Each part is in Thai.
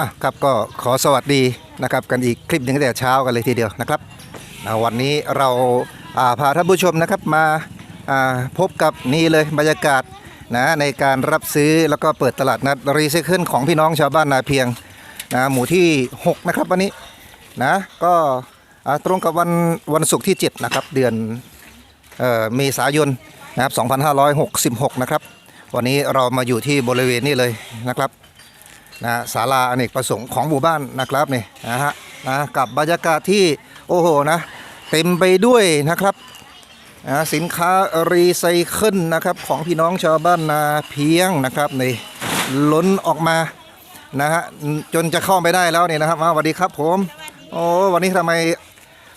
อะครับก็ขอสวัสดีนะครับกันอีกคลิปหนึ่งตั้งแต่เช้ากันเลยทีเดียวนะครับวันนี้เราาพาท่านผู้ชมนะครับมาาพบกับนี่เลยบรรยากาศนะในการรับซื้อแล้วก็เปิดตลาดนัดรีไซเคิลของพี่น้องชาวบ้านนาเพียงนะหมู่ที่ 6 นะครับวันนี้นะก็ตรงกับวันวันศุกร์ที่ 7 นะครับ เดือนเอ่อเมษายนนะครับ2566 นะครับ วันนี้เรามาอยู่ที่บริเวณนี้เลยนะครับ นะศาลาอเนกประสงค์ของหมู่บ้านนะครับนี่นะฮะนะกับบรรยากาศที่โอ้โหนะเต็มไปด้วยนะครับนะสินค้ารีไซเคิลนะครับของพี่น้องชาวบ้านนาเพียงนะครับนี่ล้นออกมานะฮะจนจะเข้าไปได้แล้วเนี่ยนะครับมาสวัสดีครับผมโอ้วันนี้ทำไม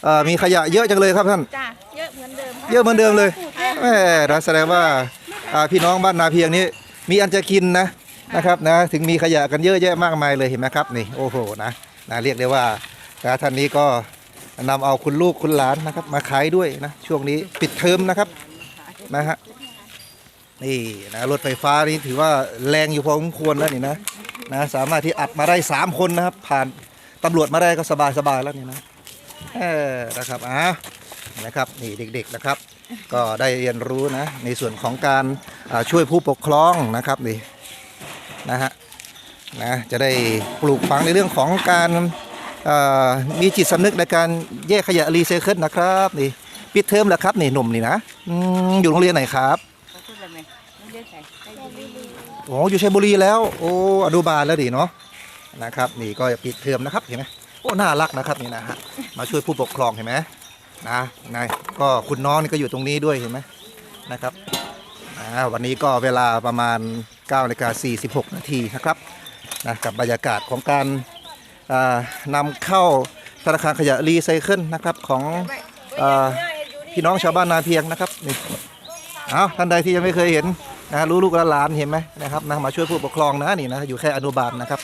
เอ่อมีขยะเยอะจังเลยครับท่านจ้ะเยอะเหมือนเดิมเยอะเหมือนเดิมเลยแหมนะแสดงว่าอ่าพี่น้องบ้านนาเพียงนี้มีอันจะกินนะ นะครับนะถึงมีขยะกันเยอะแยะมากมายเลยเห็นไหมครับนี่โอ้โหนะนะเรียกได้ว่านะท่านนี้ก็นำเอาคุณลูกคุณหลานนะครับ มาขายด้วยนะช่วงนี้ปิดเทอมนะครับนะฮะนี่นะรถไฟฟ้านี่ถือว่าแรงอยู่พอสมควรแล้วนี่นะนะสามารถที่อัดมาได้สามคนนะครับ ผ่านตำรวจมาได้ก็สบายสบายแล้วนี่นะเออนะครับอ่านะครับนี่เด็กๆนะครับ ก็ได้เรียนรู้นะในส่วนของการช่วยผู้ปกครองนะครับนี่ นะฮะนะจะได้ปลูกฝังในเรื่องของการอ่ามีจิตสำนึกในการแยกขยะรีไซเคิลนะครับนี่ปิดเทอมแล้วครับนี่หนุ่มนี่นะอืมอยู่โรงเรียนไหนครับโอ้อยู่ชัยบุรีแล้วโอ้อนุบาลแล้วดิเนาะนะครับนี่ก็ปิดเทอมนะครับเห็นไหมโอ้น่ารักนะครับนี่นะฮะมาช่วยผู้ปกครองเห็นไหมนะนายก็คุณน้องนี่ก็อยู่ตรงนี้ด้วยเห็นไหมนะครับอ่าวันนี้ก็เวลาประมาณ 9นาฬิกา46 นาทีนะครับนะกับบรรยากาศของการนำเข้าธนาคารขยะรีไซเคิลนะครับของอพี่น้องชาวบ้านนาเพียงนะครับนี่เอาท่านใดที่ยังไม่เคยเห็นนะรู้ลูกหลานเห็นไหมนะครับนะมาช่วยผู้ปกครองนะนี่นะอยู่แค่อนุบาลนะครับ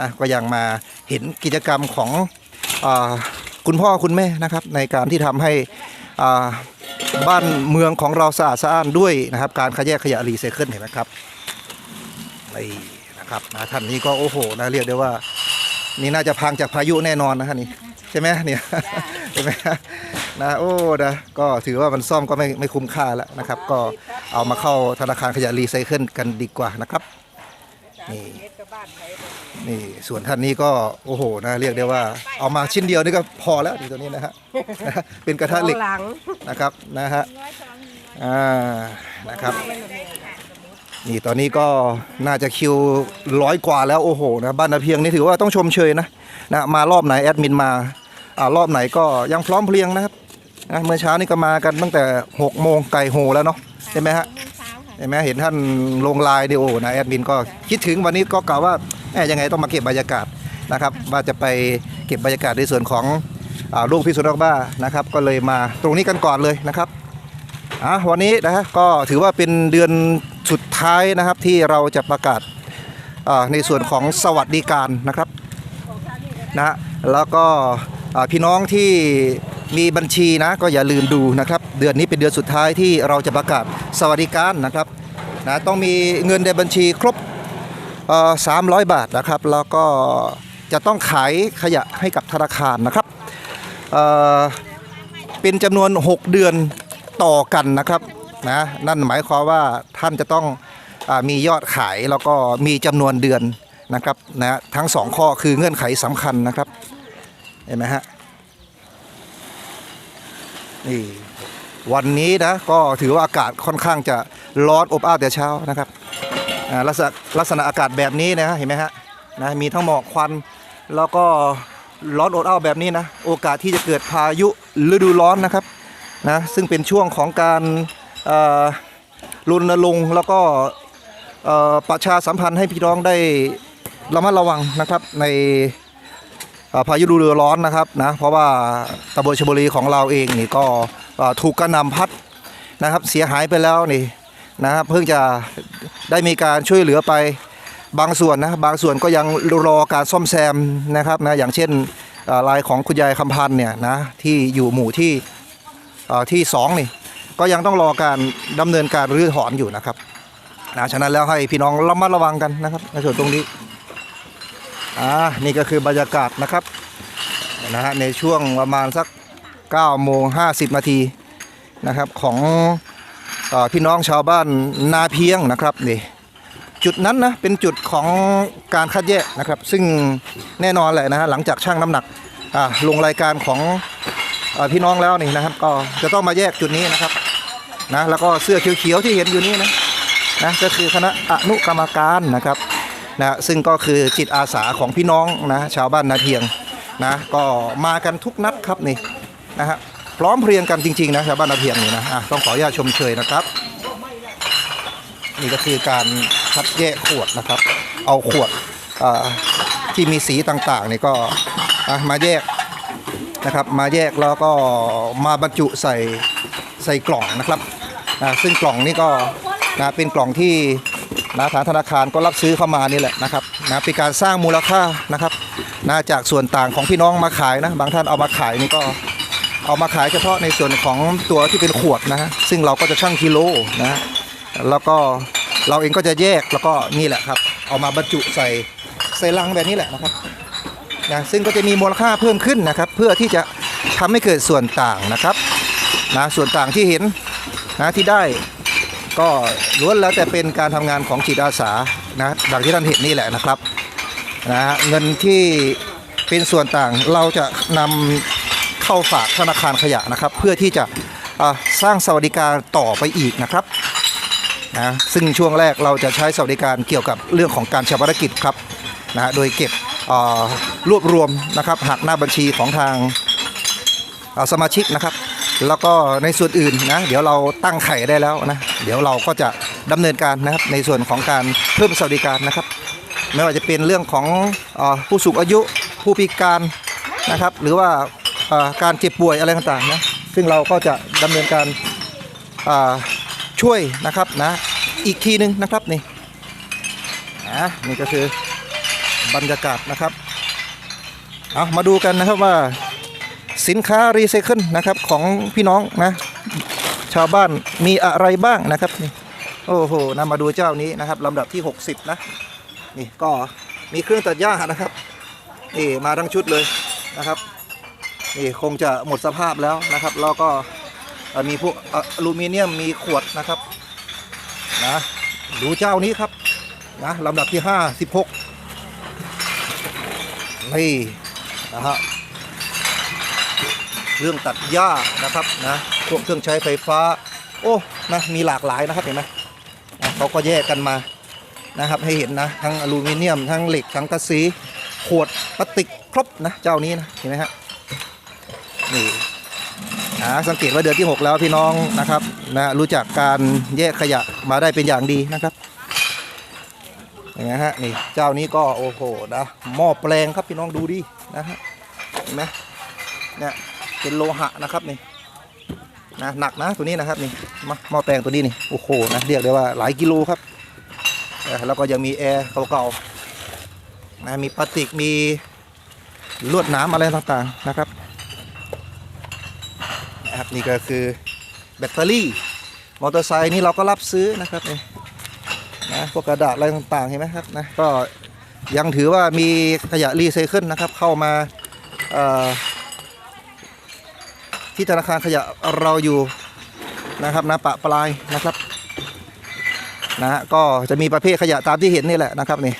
นะก็ยังมาเห็นกิจกรรมของอคุณพ่อคุณแม่นะครับ ในการที่ทำให้บ้านเมืองของเราสะอาดสะอ้านด้วยนะครับ การขยะขยะรีไซเคิลเห็นไหมครับ นี่นะครับนะท่านนี้ก็โอ้โหนะเรียกได้ว่า นี่น่าจะพังจากพายุแน่นอนนะฮะนี่ใช่ไหมเนี่ยใช่ไหมนะโอ้นะก็ถือว่ามันซ่อมก็ไม่ไม่คุ้มค่าแล้วนะครับ ก็เอามาเข้าธนาคารขยะรีไซเคิลกันดีกว่านะครับนี่นี่ส่วนท่านนี้ก็โอ้โหนะเรียกได้ว่า เอามาชิ้นเดียวนี่ก็พอแล้วดีตัวนี้นะฮะนะฮะเป็นกระทะเหล็กหลังนะครับนะฮะอ่านะครับ นี่ตอนนี้ก็น่าจะคิวร้อยกว่าแล้วโอ้โหนะบ้านนาเพียงนี่ถือว่าต้องชมเชยนะนะมารอบไหนแอดมินมาอ่ารอบไหนก็ยังพร้อมเพรียงนะครับนะเมื่อเช้านี่ก็มากันตั้งแต่6โมงไก่โหแล้วเนาะใช่ไหมฮะเห็นไหมเห็นท่านลงไลน์ดิโอนะแอดมินก็คิดถึงวันนี้ก็กล่าวว่าแหมยังไงต้องมาเก็บบรรยากาศนะครับ ว่าจะไปเก็บบรรยากาศในส่วนของอาลูกพิษณุโลกบ้านะครับ ก็เลยมาตรงนี้กันก่อนเลยนะครับอะวันนี้นะฮะก็ถือว่าเป็นเดือน สุดท้ายนะครับที่เราจะประกาศในส่วนของสวัสดิการนะครับนะฮะแล้วก็พี่น้องที่มีบัญชีนะก็อย่าลืมดูนะครับ เดือนนี้เป็นเดือนสุดท้ายที่เราจะประกาศสวัสดิการนะครับนะต้องมีเงินในบัญชีครบเอ่อ300บาทนะครับ แล้วก็จะต้องขายขยะให้กับธนาคารนะครับเเป็นจำนวน 6 เดือนต่อกันนะครับ นะนั่นหมายความว่าท่านจะต้องอมียอดขายแล้วก็มีจำนวนเดือนนะครับนะทั้งสองข้อคือเงื่อนไขสำคัญนะครับเห็นไหมฮะนี่วันนี้นะก็ถือว่าอากาศค่อนข้างจะร้อนอบอ้าวแต่เช้านะครับลักษณะลักษณะอากาศแบบนี้นะเห็นไหมฮะนะมีทั้งหมอกควันแล้วก็ร้อนอบอ้าวแบบนี้นะโอกาสที่จะเกิดพายุฤดูร้อนนะครับนะซึ่งเป็นช่วงของการ รณรงแล้วก็ประชาสัมพันธ์ให้พี่น้องได้ระมัดระวังนะครับในพายุฤดูร้อนนะครับนะเพราะว่าตำบลชบุรีของเราเองนี่ก็ถูกกระหน่ำพัดนะครับเสียหายไปแล้วนี่นะครับเพิ่งจะได้มีการช่วยเหลือไปบางส่วนนะบางส่วนก็ยังรอการซ่อมแซมนะครับนะอย่างเช่นเอ่อรายของคุณยายคำพันเนี่ยนะที่อยู่หมู่ที่ที่สองนี่ ก็ยังต้องรอการดำเนินการรื้อถอนอยู่นะครับนะฉะนั้นแล้วให้พี่น้องระมัดระวังกันนะครับในส่วนตรงนี้อ่านี่ก็คือบรรยากาศนะครับนะฮะในช่วงประมาณสัก9โมง50 นาทีนะครับของอพี่น้องชาวบ้านนาเพียงนะครับนี่จุดนั้นนะเป็นจุดของการคัดแยกนะครับ ซึ่งแน่นอนแหละนะฮะหลังจากชั่งน้ำหนักอ่าลงรายการของอพี่น้องแล้วนี่นะครับ ก็จะต้องมาแยกจุดนี้นะครับ นะแล้วก็เสื้อเขียวๆที่เห็นอยู่นี้นะนะก็คือคณะอนุกรรมการนะครับนะซึ่งก็คือจิตอาสาของพี่น้องนะชาวบ้านนาเทียงนะก็มากันทุกนัดครับนี่นะฮะพร้อมเพรียงกันจริงๆนะชาวบ้านนาเทียงนี่นะอะต้องขออนุญาตชมเชยนะครับ นี่ก็คือการคัดแยกขวดนะครับ เอาขวดอ่าที่มีสีต่างๆนี่ก็มาแยกนะครับมาแยกแล้วก็มาบรรจุใส่ใส่กล่องนะครับ นะซึ่งกล่องนี่ก็นะเป็นกล่องที่นะทางธนาคารก็รับซื้อเข้ามานี่แหละนะครับนะเป็นการสร้างมูลค่านะครับนะจากส่วนต่างของพี่น้องมาขายนะบางท่านเอามาขายนี่ก็เอามาขายเฉพาะในส่วนของตัวที่เป็นขวดนะฮะซึ่งเราก็จะชั่งกิโลนะฮะแล้วก็เราเองก็จะแยกแล้วก็นี่แหละครับ เอามาบรรจุใส่ใส่ลังแบบนี้แหละนะครับนะซึ่งก็จะมีมูลค่าเพิ่มขึ้นนะครับ เพื่อที่จะทำให้เกิดส่วนต่างนะครับนะส่วนต่างที่เห็น นะที่ได้ก็ล้วนแล้วแต่เป็นการทำงานของจิตอาสานะดังที่ท่านเห็นนี่แหละนะครับนะเงินที่เป็นส่วนต่างเราจะนำเข้าฝากธนาคารขยะนะครับ เพื่อที่จะสร้างสวัสดิการต่อไปอีกนะครับนะซึ่งช่วงแรกเราจะใช้สวัสดิการเกี่ยวกับเรื่องของการชาปนกิจครับนะโดยเก็บรวบรวมนะครับหักหน้าบัญชีของทางสมาชิกนะครับ แล้วก็ในส่วนอื่นนะเดี๋ยวเราตั้งไข่ได้แล้วนะเดี๋ยวเราก็จะดำเนินการนะครับในส่วนของการเพิ่มสวัสดิการนะครับ ไม่ว่าจะเป็นเรื่องของอผู้สูงอายุผู้พิการนะครับ หรือว่าการเจ็บป่วยอะไรต่างๆนะซึ่งเราก็จะดำเนินการช่วยนะครับนะอีกทีหนึ่งนะครับนี่อะนี่ก็คือบรรยากาศนะครับเอามาดูกันนะครับว่า สินค้ารีไซเคิลนะครับของพี่น้องนะชาวบ้านมีอะไรบ้างนะครับนี่โอ้โหนะมาดูเจ้านี้นะครับลำดับที่ 60 นะนี่ก็มีเครื่องตัดหญ้านะครับนี่มาทั้งชุดเลยนะครับนี่คงจะหมดสภาพแล้วนะครับ แล้วก็มีพวกอะลูมิเนียมมีขวดนะครับนะดูเจ้านี้ครับนะลำดับที่ 56นี่นะฮะ เรื่องตัดหญ้านะครับนะพวกเครื่องใช้ไฟฟ้า โอ้นะมีหลากหลายนะครับเห็นไหมเขาก็แยกกันมานะครับให้เห็นนะทั้งอลูมิเนียมทั้งเหล็กทั้งกระสีขวดพลาสติกครบนะเจ้านี้นะเห็นไหมฮะนี่นะสังเกตว่าเดือนที่ 6 แล้วพี่น้องนะครับนะรู้จักการแยกขยะมาได้เป็นอย่างดีนะครับเห็นไหมฮะนี่เจ้านี้ก็โอ้โหนะหม้อแปลงครับพี่น้องดูดินะฮะเห็นไหมเนี่ย เป็นโลหะนะครับนี่นะหนักนะตัวนี้นะครับนี่มาหม้อแปลงตัวนี้นี่โอ้โหนะเรียกได้ว่าหลายกิโลครับแล้วก็ยังมีแอร์เก่าๆนะมีพลาสติกมีลวดน้ำอะไรต่างๆนะครับนะครับนี่ก็คือแบตเตอรี่มอเตอร์ไซค์นี่เราก็รับซื้อนะครับนี่นะพวกกระดาษอะไรต่างๆเห็นไหมครับนะก็ยังถือว่ามีขยะรีไซเคิลนะครับเข้ามาเอ่อ ที่ธนาคารขยะเราอยู่นะครับนะปะปลายนะครับนะฮะก็จะมีประเภทขยะตามที่เห็นนี่แหละนะครับนี่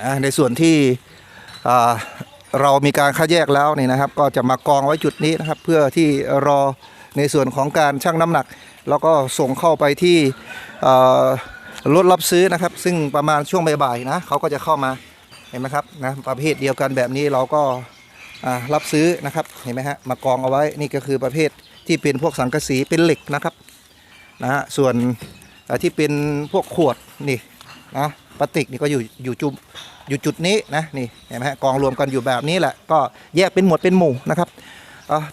นะในส่วนที่เรามีการคัดแยกแล้วนี่นะครับ ก็จะมากองไว้จุดนี้นะครับ เพื่อที่รอในส่วนของการชั่งน้ำหนัก แล้วก็ส่งเข้าไปที่ รถรับซื้อนะครับ ซึ่งประมาณช่วงบ่ายๆนะเขาก็จะเข้ามาเห็นไหมครับนะประเภทเดียวกันแบบนี้เราก็รับซื้อนะครับเห็นไหมฮะมากองเอาไว้นี่ก็คือประเภทที่เป็นพวกสังกะสีเป็นเหล็กนะครับนะฮะส่วนที่เป็นพวกขวดนี่นะพลาสติกนี่ก็อยู่อยู่จุดอยู่จุดนี้นะนี่เห็นไหมฮะกองรวมกันอยู่แบบนี้แหละก็แยกเป็นหมวดเป็นหมู่นะครับ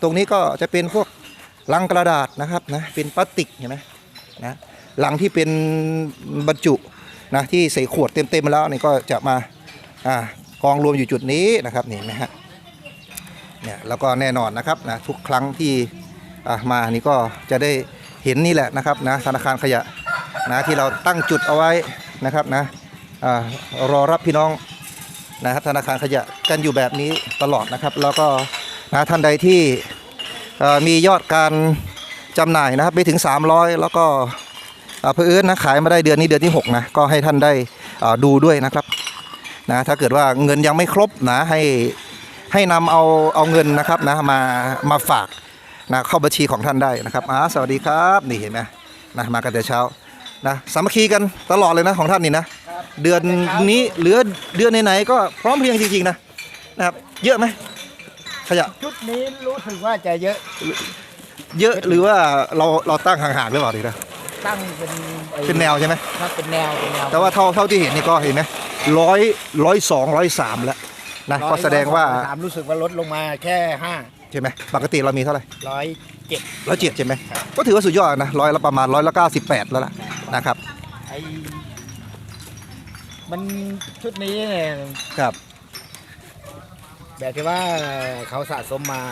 ตรงนี้ก็จะเป็นพวกลังกระดาษนะครับนะเป็นพลาสติกเห็นไหมนะ หลังที่เป็นบรรจุนะที่ใส่ขวดเต็มๆมาแล้วนี่ก็จะมาอ่ากองรวมอยู่จุดนี้นะครับนี่นไหมฮะเนี่ยแล้วก็แน่นอนนะครับนะทุกครั้งที่อะมานี่ก็จะได้เห็นนี่แหละนะครับนะธนาคารขยะนะที่เราตั้งจุดเอาไว้นะครับนะอารอรับพี่น้องนะครับธนาคารขยะกันอยู่แบบนี้ตลอดนะครับ แล้วก็นะท่านใดที่มียอดการจำหน่ายนะครับไปถึง 300 แล้วก็ เอ่อเพื่อนนะขายมาได้เดือนนี้เดือนที่ 6 นะ ก็ให้ท่านได้เอ่อดูด้วยนะครับนะถ้าเกิดว่าเงินยังไม่ครบนะให้ให้นำเอาเอาเงินนะครับนะมามาฝากนะเข้าบัญชีของท่านได้นะครับอ่าสวัสดีครับนี่เห็นไหมนะมากันแต่เช้านะสามัคคีกันตลอดเลยนะของท่านนี่นะเดือนนี้เหลือเดือนไหนๆก็พร้อมเพรียงจริงๆนะนะครับเยอะไหมขยะชุดนี้รู้สึกว่าจะเยอะ เยอะหรือว่าเราเราตั้งห่างๆหรือเปล่าดีนะ ตั้งเป็นไอ้เป็นแนวใช่ไหมครับเป็นแนวเป็นแนว แต่ว่าเท่าเท่าที่เห็นนี่ก็เห็นไหมร้อยร้อยสองร้อยสามแล้วนะร้อยก็แสดงว่าถามรู้สึกว่าลดลงมาแค่ห้าใช่ไหมปกติเรามีเท่าไหร่ร้อยเจ็ด ร้อยเจ็ดใช่ไหมครับ ก็ถือว่าสุดยอดนะร้อยละประมาณร้อยละเก้าสิบแปดแล้วล่ะนะครับไอ้มันชุดนี้เนี่ยครับ แบบที่ว่าเขาสะสมมา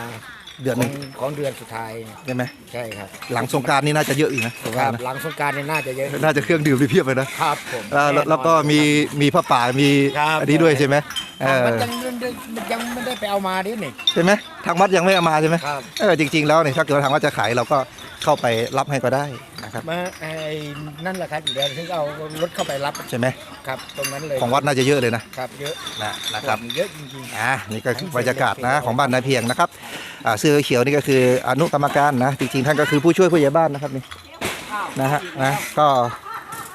เดือนขหอนึ่งงของเดือนสุดท้ายใช่ไหมใช่ครับหลังสงกรารนี่น่าจะเยอะอีกนะสงกครารัรบนะหลังสงกรารเนี่ยน่าจะเยอะน่าจะเครื่องดื่มไปเพียบเลยนะครับผมแล้วแล้วน่นอนแล้วก็มีมีผ้าป่ามีครับอันนี้ด้วยใช่ไหมเออมันยังมันยังไม่ได้ไปเอามาดินี่ใช่ไหมทางวัดยังไม่เอามาใช่ไหมครับ เออจริง ๆ แล้วเนี่ยถ้าเกิดว่าทางวัดจะขายเราก็เข้าไปรับให้ก็ได้นะครับมาไอ้นั่นแหละครับเดี๋ยวถึงเอารถเข้าไปรับใช่ไหมครับตรงนั้นเลยของวัดน่าจะเยอะเลยนะครับเยอะนะนะครับเยอะจริงอะนี่ก็คือบรรยากาศนะของบ้านนาเพียงนะครับอ่าเสื้อเขียวนี่ก็คืออนุกรรมการนะจริงๆท่านก็คือผู้ช่วยผู้ใหญ่บ้านนะครับนี่นะฮะนะก็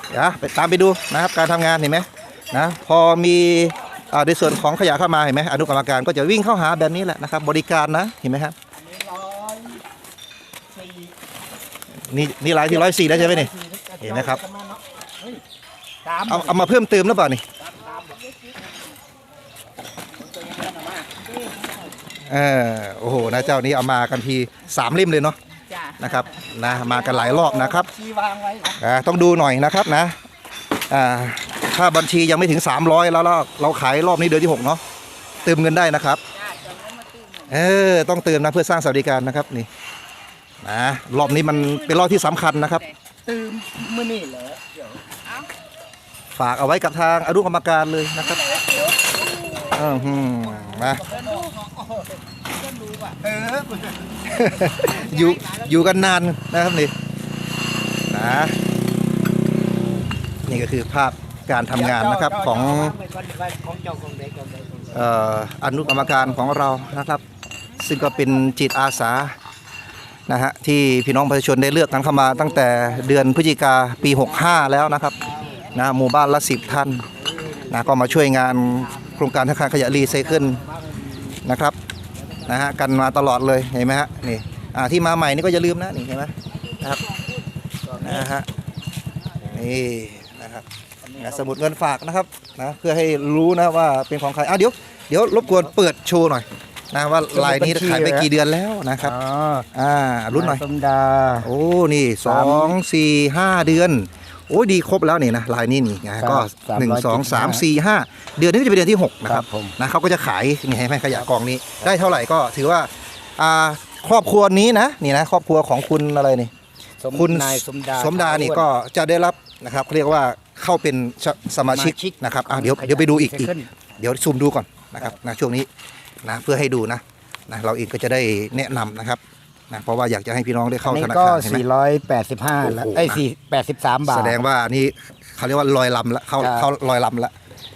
เดี๋ยวไปตามไปดูนะครับการทำงานเห็นไหมนะพอมีอ่าในส่วนของขยะเข้ามาเห็นไหมอนุกรรมการก็จะวิ่งเข้าหาแบบนี้แหละนะครับบริการนะเห็นไหมครับ นี่นี่ลายที่ร้อยสี่แล้วใช่ไหมนี่ เห็นไหมครับตามเอาเอามาเพิ่มเติมหรือเปล่านี่เออโอ้โหนะเจ้านี้เอามากันทีสามเล่มเลยเนาะจ้ะนะครับนะมากันหลายรอบนะครับ ชี้วางไว้นะอ่าต้องดูหน่อยนะครับนะอ่าถ้าบัญชียังไม่ถึง 300 แล้วเราเราขายรอบนี้เดือนที่ 6 เนาะเติมเงินได้นะครับ จ้ะจำไว้มาตื้มหน่อยเออต้องเติมนะเพื่อสร้างสวัสดิการนะครับนี่ นะรอบนี้มันเป็นรอบที่สำคัญนะครับ ตื่นมื่อนี่เหรอเดี๋ยวฝากเอาไว้กับทางอนุกรรมการเลยนะครับอือหือมาเอออยู่อยู่กันนานนะครับนี่นะนี่ก็คือภาพการทำงานนะครับของของเจ้าของเด็กของเด็กของเด็ก เอ่ออนุกรรมการของเรานะครับ ซึ่งก็เป็นจิตอาสา นะฮะที่พี่น้องประชาชนได้เลือกกันเข้ามาตั้งแต่เดือนพฤศจิกาปี 65 แล้วนะครับนะหมู่บ้านละ 10 ท่านนะก็มาช่วยงานโครงการธนาคารขยะรีไซเคิลนะครับนะฮะกันมาตลอดเลยเห็นไหมฮะนี่อ่าที่มาใหม่นี่ก็อย่าลืมนะนี่เห็นไหมนะครับนะฮะนี่นะครับนะสมุดเงินฝากนะครับนะเพื่อให้รู้นะว่าเป็นของใครอะเดี๋ยวเดี๋ยวรบกวนเปิดโชว์หน่อย นะว่าลายนี้ขายไปกี่เดือนแล้วนะครับอ๋ออ่ารุ่นหน่อยสมดาโอ้นี่สองสี่ห้าเดือนโอ้ยดีครบแล้วนี่นะลายนี้นี่นะครับก็หนึ่งสองสามสี่ห้าเดือนนี้ก็จะเป็นเดือนที่หกนะคครัรับบผมนะเขาก็จะขายนี่ให้ไหมขยะกองนี้ ได้เท่าไหร่ก็ถือว่าอ่าครอบครัวนี้นะนี่นะครอบครัวของคุณอะไรนี่สมคุณนายสมดาสมดานี่ก็จะได้รับนะครับเขาเรียกว่าเข้าเป็นสสมาชิกนะครับอะเดี๋ยวเดี๋ยวไปดูอีกอีก เดี๋ยวซูมดูก่อนนะครับนะช่วงนี้ นะเพื่อให้ดูนะนะเราเองก็จะได้แนะนำนะครับนะเพราะว่าอยากจะให้พี่น้องได้อัเข้านนี้ธนาก็ คารเห็นไหม485แล้วโอ้โหไอ้สี่แปดสิบสามบาท แสดงว่านี่เขาเรียกว่าลอยลำละเข้าครับ เข้าลอยลำละ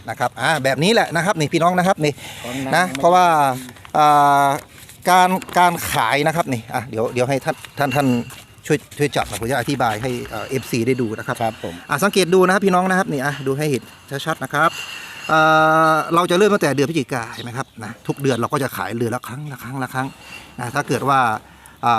นะครับอ่าแบบนี้แหละนะครับนี่พี่น้องนะครับนี่ของนะเพราะว่าอ่าการการขายนะครับนี่อะเดี๋ยวเดี๋ยวให้ท่านท่านท่านช่วยช่วยจับหน่อยผมจะอธิบายให้เอฟซีได้ดูนะครับครับผม อะสังเกตดูนะครับพี่น้องนะครับนี่อะดูให้เห็นชัดๆนะครับ เอ่อเราจะเริ่มตั้งแต่เดือนพฤศจิกาเห็นไหมครับนะทุกเดือนเราก็จะขายเดือนละครั้งละครั้งละครั้งนะถ้าเกิดว่าอ่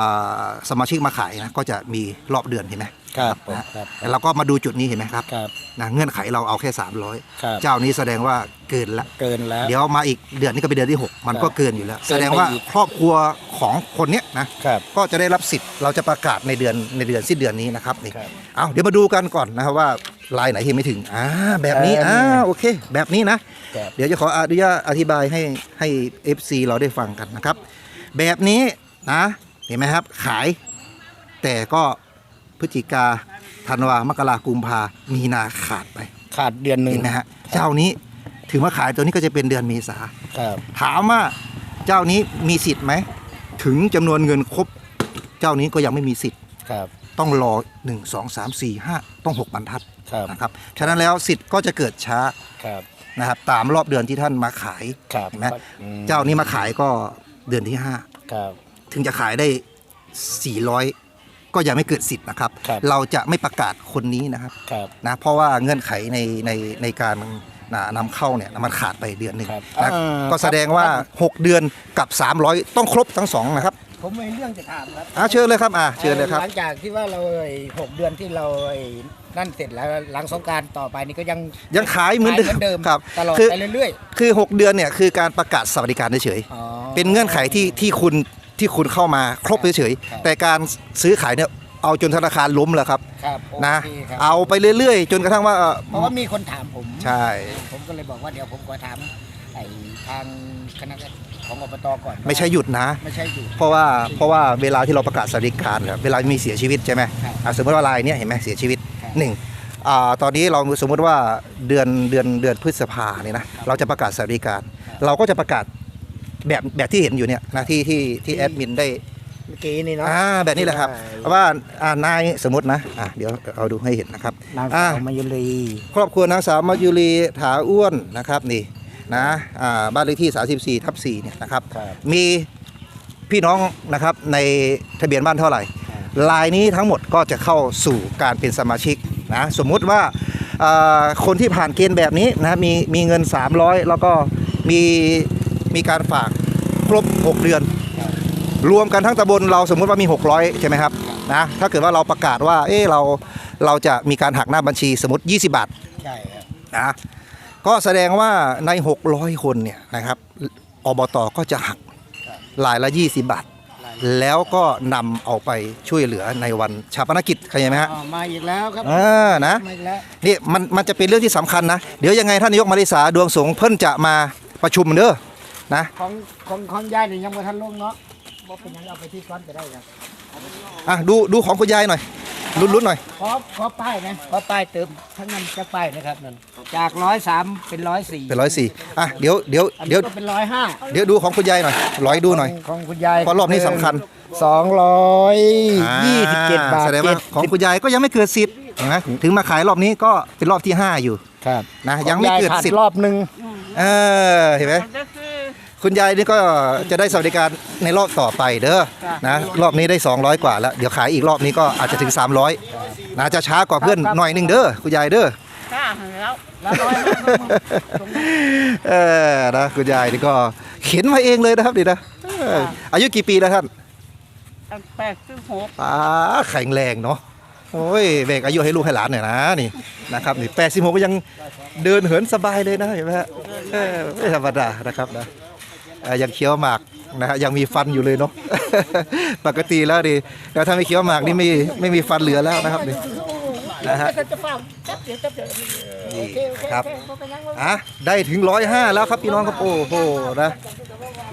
าสมาชิกมาขายนะก็จะมีรอบเดือนเห็นไหมครับผมนะครับแต่เราก็มาดูจุดนี้เห็นไหมครับครับนะเงื่อนไขเราเอาแค่ครับ300 เจ้านี้แสดงว่าเกินละเกินแล้ว เดี๋ยวมาอีกเดือนนี้ก็เป็นเดือนที่ 6 มันก็เกินอยู่แล้วเกินไปแสดงว่าอีกครอบครัวของคนเนี้ยนะครับก็จะได้รับสิทธิ์เราจะประกาศในเดือนในเดือนสิ้นเดือนนี้นะครับนี่ครับเอาเดี๋ยวมาดูกันก่อนนะครับว่า ลายไหนที่ไม่ถึงอ่าแบบนี้เอออ่านี่โอเค แบบนี้นะครับเดี๋ยวจะขออนุญาตอธิบายให้ให้ FC เราได้ฟังกันนะครับ แบบนี้นะเห็นไหมครับ ขาย แต่ก็พฤศจิกาธันวามกรากุมภามีนาขาดไป ขาดเดือนหนึ่งเห็นไหมฮะเจ้านี้ถึงมาขายตัวนี้ก็จะเป็นเดือนเมษาครับถามว่าเจ้านี้มีสิทธิ์ไหมถึงจำนวนเงินครบ เจ้านี้ก็ยังไม่มีสิทธิ์ ครับ ต้องรอ 1 2 3 4 5 ต้อง 6บรรทัดครับนะครับฉะนั้นแล้วสิทธิ์ก็จะเกิดช้าครับนะครับตามรอบเดือนที่ท่านมาขายครับเห็นไหมอืม เจ้านี้มาขายก็เดือนที่ ครับ 5 ถึงจะขายได้ 400 ก็ยังไม่เกิดสิทธิ์นะครับ ครับ เราจะไม่ประกาศคนนี้นะครับครับ นะเพราะว่าเงื่อนไขในในในการนะนำเข้าเนี่ยมันขาดไปเดือนหนึ่งครับนะอ่าก็แสดงว่า6เดือนกับ 300 ต้องครบทั้งสองนะครับ ผมมีเรื่องจะถามครับอะเชิญเลยครับอะเชิญเลยครับหลังจากที่ว่าเราไอ้หกเดือนที่เราไอ้นั่นเสร็จแล้วหลังสงกรารต่อไปนี่ก็ยังยังขายเหมือนเดิขายมเดิมครับตลอดคือไปเรื่อยคือ 6 เดือนเนี่ยคือการประกาศสวัสดิการเฉยๆอ๋อ ๆเป็นเงื่อนไขที่ที่คุณที่คุณเข้ามาครบเฉยครับ ๆแต่การซื้อขายเนี่ยเอาจนธนาคารล้มแล้วครับครับโอนะ เคครับเอาไปเรื่อยๆ จนกระทั่งว่าเอ่อเพราะว่ามีคนถามผม ใช่ ผมก็เลยบอกว่าเดี๋ยวผมขอถามไอ้ทางคณะ ของอบตก่อนไม่ใช่หยุดนะ ไม่ใช่อยู่เพราะว่าเพราะว่าเวลาที่เราประกาศสวัสดิการเนี่ยเวลามีเสียชีวิตใช่ไหมครับอะสมมติว่ารายเนี้ยเห็นไหมเสียชีวิตครับหนึ่งอ่าตอนนี้เราสมมติว่าเดือนเดือนเดือนพฤษภาเนี่ยนะเราจะประกาศสวัสดิการเราก็จะประกาศแบบแบบที่เห็นอยู่เนี่ยนะที่ที่ที่แอดมินได้เมื่อกี้นี่เนาะ อ่าแบบนี้แหละครับใช่ ว่าอ่านายสมมตินะอะเดี๋ยวเอาดูให้เห็นนะครับนางอ่าสาวมายุรีครอบครัวนางสาวมายุรีถาอ้วนนะครับนี่ นะอ่าบ้านเลขที่ 34ทับ4เนี่ยนะครับครับมีพี่น้องนะครับในทะเบียนบ้านเท่าไหร่ครับลายนี้ทั้งหมดก็จะเข้าสู่การเป็นสมาชิกนะสมมุติว่าเอ่อคนที่ผ่านเกณฑ์แบบนี้นะมีมีเงิน 300 แล้วก็มีมีการฝากครบ 6 เดือนครับรวมกันทั้งตำบลเราสมมุติว่ามี 600 ใช่ไหมครับนะถ้าเกิดว่าเราประกาศว่าเออเราเราจะมีการหักหน้าบัญชีสมมติ 20 บาทใช่ครับนะ ก็แสดงว่าใน 600 คนเนี่ยนะครับอบตก็จะหักรายละ 20 บาท แล้วก็นำเอาไปช่วยเหลือในวันชาปนกิจเข้าใจไหมฮะ อ๋อมาอีกแล้วครับอ่านะ มาอีกแล้ว นี่มันมันจะเป็นเรื่องที่สำคัญนะ เดี๋ยวยังไงท่านนายกมาริสาดวงสงฆ์เพิ่นจะมาประชุมเด้อนะของของของยายนี่ยังไม่ทันลงเนาะบอกเป็นยังเอาไปที่ก้อนจะได้ครับ อะดูดูของคุณยายหน่อย ลุ้นๆหน่อย ขอขอป้ายนะขอป้ายเติมทั้งนั้นจะป้ายนะครับนั่นจากร้อยสามเป็นร้อยสี่เป็นร้อยสี่อะเดี๋ยวเดี๋ยวอันเดี๋นี้ยวก็เป็นร้อยห้าเดี๋ยวดูของคุณยายหน่อยร้อยดูหน่อยของคุณยายเพราะรอบนี้สำคัญสองร้อยยี่สิบเจ็ดบาทแสดงว่าของคุณยายก็ยังไม่เกิดสิทธิ์เห็นไหมถึงมาขายรอบนี้ก็เป็นรอบที่5อยู่ครับนะยังไม่เกิดของาขาสิทธิ์รอบหนึ่งเออเห็นไหม คุณยายนี่ก็จะได้สวัสดิการในรอบต่อไปเด้อนะรอบนี้ได้ 200 กว่าแล้วเดี๋ยวขายอีกรอบนี้ก็อาจจะถึง 300นะจะช้ากว่าเพื่อนหน่อยหนึงเด้อคุณยายเด้อจ้าแล้วแล้วร้อยห้าตรงนั้นเออนะคุณยายนี่ก็เข็นมาเองเลยนะครับดีนะเอออายุกี่ปีแล้วท่านตั้งแปดสิบหกอ่าแข็งแรงเนาะโอ้ยแบกอายุให้ลูกให้หลานหน่อยนะนี่นะครับนี่แปดสิบหกก็ยังเดินเหินสบายเลยนะเห็นไหมฮะเออไม่ธรรมดานะครับนะเอ่อ ยังเคี้ยวหมากนะฮะยังมีฟันอยู่เลยเนาะ ปกติแล้วดิแล้วถ้าไม่เคี้ยวหมากนี่ไม่ไม่มีฟันเหลือแล้วนะครับนี่นะฮะนี่ครับโอเคบ่เป็นไรบ่เป็นไรอะได้ถึงร้อยห้าแล้วครับพี่น้องครับโอ้โหนะ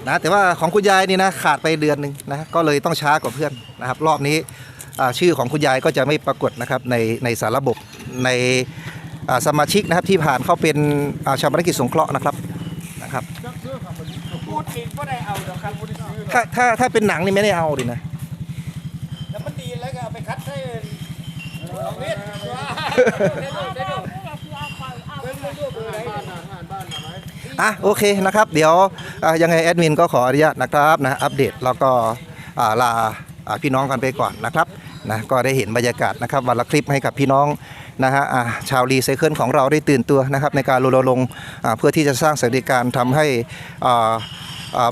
นะแต่ว่าของคุณยายนี่นะขาดไปเดือนหนึ่งนะก็เลยต้องช้ากว่าเพื่อนนะครับ รอบนี้ชื่อของคุณยายก็จะไม่ปรากฏนะครับในในสารระบบในสมาชิกนะครับที่ผ่านเข้าเป็นชาวบ้านกิจสงเคราะห์นะครับนะครับ พูดอีกก็ได้เอาเดี๋ยวครับพูดซื้อถ้าถ้าถ้าเป็นหนังนี่ไม่ได้เอาดินะแล้วมันดีแล้วก็เอาไปคัดให้เอาเม็ดว่าได้ดูได้ดูได้ดูเบอร์ไหนบ้านไหนอะโอเคนะครับ เดี๋ยวอะยังไงแอดมินก็ขออนุญาตนะครับนะอัปเดตแล้วก็อ่าลาอ่าพี่น้องกันไปก่อนนะครับนะก็ได้เห็นบรรยากาศนะครับวันละคลิปให้กับพี่น้อง นะฮะชาวรีไซเคิลของเราได้ตื่นตัวนะครับในการรณรงค์เพื่อที่จะสร้างสวัสดิการทำให้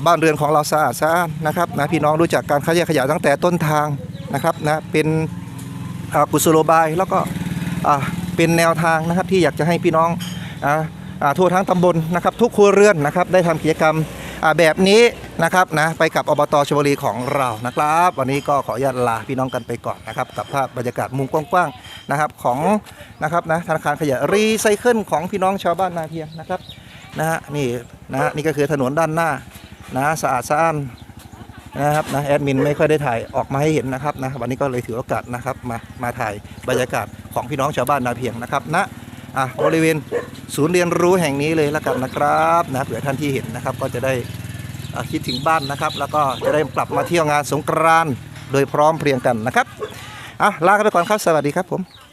บ้านเรือนของเราสะอาดสะอ้านนะครับนะพี่น้องรู้จักการขยะขยะตั้งแต่ต้นทางนะครับนะเป็นกุศโลบายแล้วก็เป็นแนวทางนะครับที่อยากจะให้พี่น้องอทั่วทั้งตำบลนะครับทุกครัวเรือนนะครับได้ทำกิจกรรม แบบนี้นะครับนะไปกับอบตชลบุรีของเรานะครับ วันนี้ก็ขออนุญาตลาพี่น้องกันไปก่อนนะครับกับภาพบรรยากาศมุมกว้างๆนะครับของนะครับนะธนาคารขยะรีไซเคิลของพี่น้องชาวบ้านนาเพียงนะครับนะฮะนี่นะฮะนี่ก็คือถนนด้านหน้านะสะอาดสะอ้านนะครับนะแอดมินไม่ค่อยได้ถ่ายออกมาให้เห็นนะครับนะวันนี้ก็เลยถือโอกาสนะครับมามาถ่ายบรรยากาศของพี่น้องชาวบ้านนาเพียงนะครับณ อะบริเวณศูนย์เรียนรู้แห่งนี้เลยละกันนะครับนะเผื่อท่านที่เห็นนะครับก็จะได้คิดถึงบ้านนะครับ แล้วก็จะได้กลับมาเที่ยวงานสงกรานต์โดยพร้อมเพรียงกันนะครับอะลากันไปก่อนครับสวัสดีครับผม